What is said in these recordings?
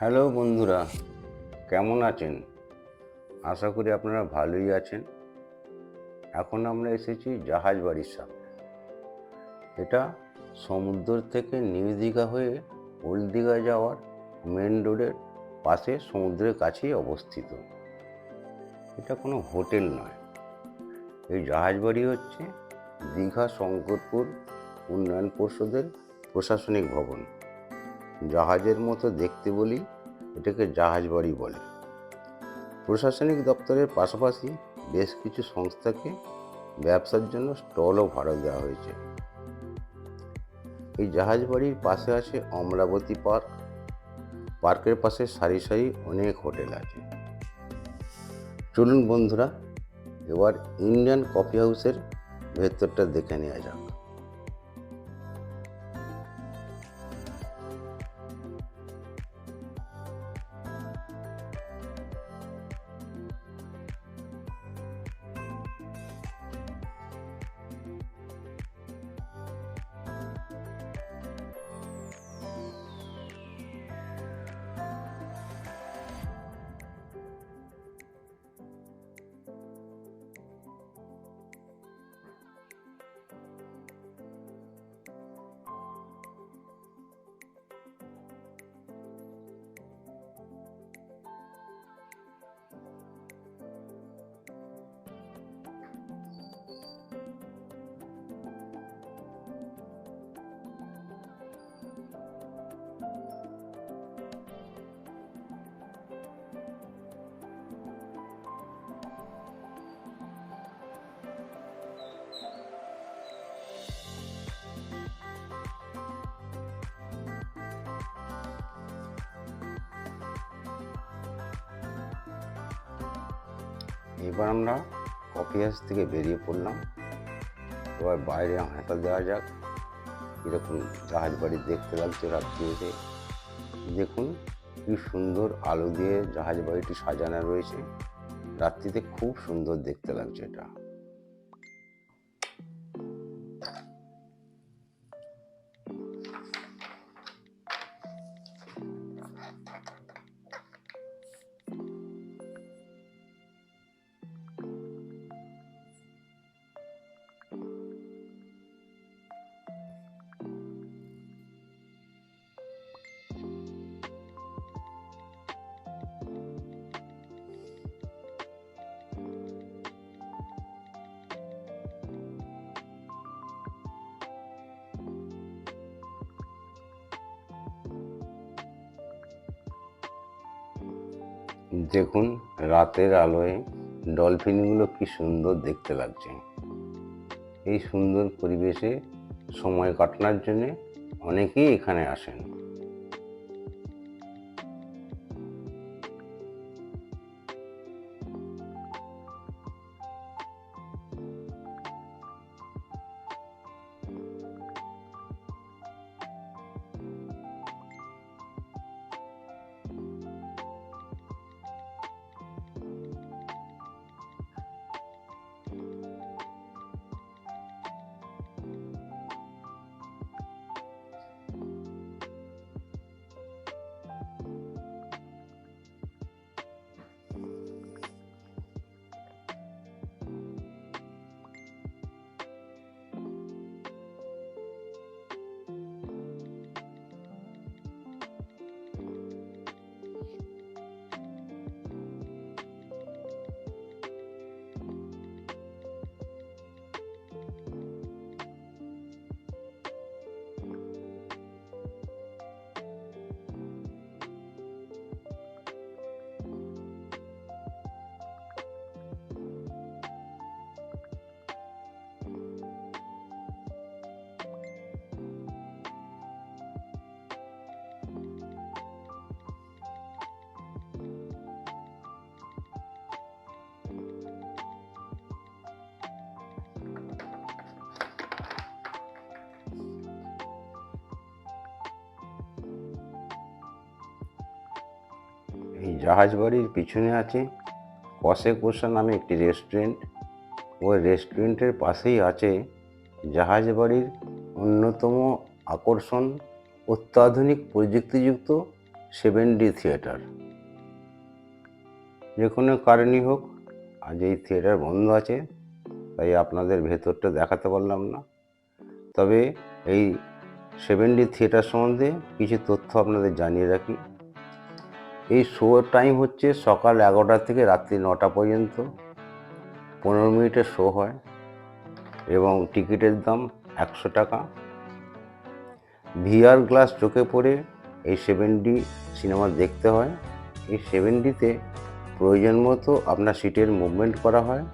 Hello বন্ধুরা, কেমন আছেন? আশা করি আপনারা ভালোই আছেন। এখন আমরা এসেছি জাহাজ বাড়ির সামনে। এটা সমুদ্র থেকে নিউ দীঘা হয়ে ওল্ড দীঘা যাওয়ার মেন রোডের পাশে সমুদ্রের কাছেই অবস্থিত। এটা কোনো হোটেল নয়। এই জাহাজ বাড়ি হচ্ছে দীঘা শঙ্করপুর উন্নয়ন পর্ষদের প্রশাসনিক ভবন। জাহাজের মতো দেখতে বলি, এটাকে জাহাজ বাড়ি বলে। প্রশাসনিক দপ্তরের পাশাপাশি বেশ কিছু সংস্থাকে ব্যবসার জন্য স্টলও ভাড়া দেওয়া হয়েছে। এই জাহাজ বাড়ির পাশে আছে অমরাবতী পার্ক। পার্কের পাশে সারি সারি অনেক হোটেল আছে। চলুন বন্ধুরা, এবার ইন্ডিয়ান কফি হাউসের ভেতরটা দেখে নেওয়া যাক। এবার আমরা কফি হাউস থেকে বেরিয়ে পড়লাম। এবার বাইরে হাঁটা দেওয়া যাক। এরকম জাহাজ বাড়ি দেখতে লাগছে রাত্রি এসে দেখুন কি সুন্দর আলো দিয়ে জাহাজ বাড়িটি সাজানো রয়েছে। রাত্রিতে খুব সুন্দর দেখতে লাগছে এটা। দেখুন, রাতের আলোয় ডলফিনগুলো কি সুন্দর দেখতে লাগছে। এই সুন্দর পরিবেশে সময় কাটানোর জন্যে অনেকেই এখানে আসেন। এই জাহাজ বাড়ির পিছনে আছে। কষে কোষা নামে একটি রেস্টুরেন্ট ওই রেস্টুরেন্টের পাশেই আছে জাহাজ বাড়ির অন্যতম আকর্ষণ অত্যাধুনিক প্রযুক্তিযুক্ত সেভেন ডি থিয়েটার যে কোনো কারণই হোক, আজ এই থিয়েটার বন্ধ আছে, তাই আপনাদের ভেতরটা দেখাতে পারলাম না। তবে এই সেভেন ডি থিয়েটার সম্বন্ধে কিছু তথ্য আপনাদের জানিয়ে রাখি। এই শো টাইম হচ্ছে সকাল এগারোটা থেকে রাত্রি নটা পর্যন্ত। পনেরো মিনিটের শো হয় এবং টিকিটের দাম একশো টাকা। ভিআর গ্লাস চোখে পড়ে এই সেভেন ডি সিনেমা দেখতে হয়। এই সেভেন ডিতে প্রয়োজন মতো আপনার সিটের মুভমেন্ট করা হয়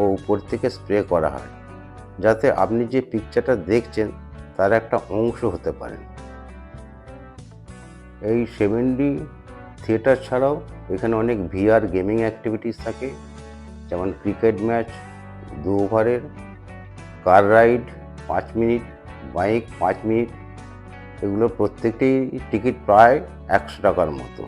ও উপর থেকে স্প্রে করা হয়। যাতে আপনি যে পিকচারটা দেখছেন তার একটা অংশ হতে পারেন এই সেভেন ডি থিয়েটার ছাড়াও এখানে অনেক ভিআর গেমিং অ্যাক্টিভিটিস থাকে, যেমন ক্রিকেট ম্যাচ, দু ওভারের, কার রাইড, পাঁচ মিনিট, বাইক, পাঁচ মিনিট, এগুলো প্রত্যেকটি টিকিট প্রায় একশো টাকার মতো।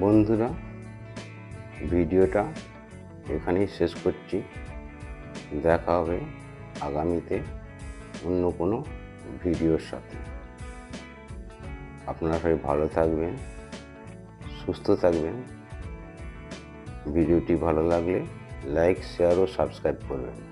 বন্ধুরা, ভিডিওটা এখানেই শেষ করছি। দেখা হবে আগামীতে অন্য কোনো ভিডিওর সাথে। আপনারা সবাই ভালো থাকবেন, সুস্থ থাকবেন। ভিডিওটি ভালো লাগলে লাইক, শেয়ার ও সাবস্ক্রাইব করবেন।